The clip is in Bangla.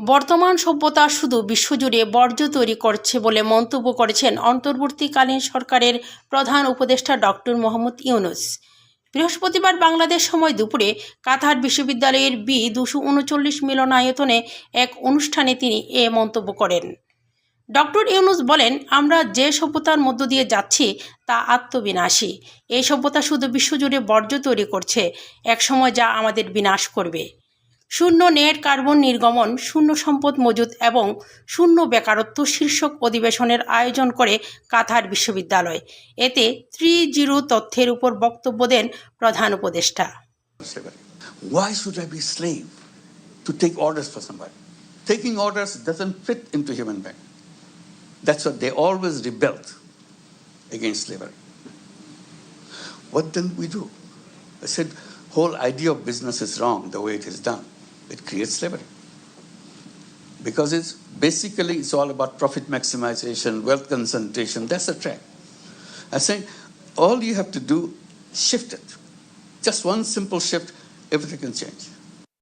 বর্তমান সভ্যতা শুধু বিশ্বজুড়ে বর্জ্য তৈরি করছে বলে মন্তব্য করেছেন অন্তর্বর্তীকালীন সরকারের প্রধান উপদেষ্টা ডক্টর মোহাম্মদ ইউনুস। বৃহস্পতিবার বাংলাদেশ সময় দুপুরে কাতার বিশ্ববিদ্যালয়ের বি দুশো উনচল্লিশ মিলনায়তনে এক অনুষ্ঠানে তিনি এ মন্তব্য করেন। ডক্টর ইউনুস বলেন, আমরা যে সভ্যতার মধ্য দিয়ে যাচ্ছি তা আত্মবিনাশী। এই সভ্যতা শুধু বিশ্বজুড়ে বর্জ্য তৈরি করছে, একসময় যা আমাদের বিনাশ করবে। শূন্য নেট কার্বন নির্গমন শূন্য সম্পদ মজুদ এবং শূন্য বেকারত্ব শীর্ষক অধিবেশনের আয়োজন করে কাতার বিশ্ববিদ্যালয় এতে থ্রি জিরো তথ্যের উপর বক্তব্য দেন প্রধান উপদেষ্টা. Why should I be slave to take orders for somebody? Taking orders doesn't fit into human being. That's what they always rebelled against slavery. What then we do? I said, whole idea of business is wrong the way it is done. It creates slavery. Because it's basically it's all about profit maximization, wealth concentration. That's the track. I say all you have to do shift it. Just one simple shift, everything can change.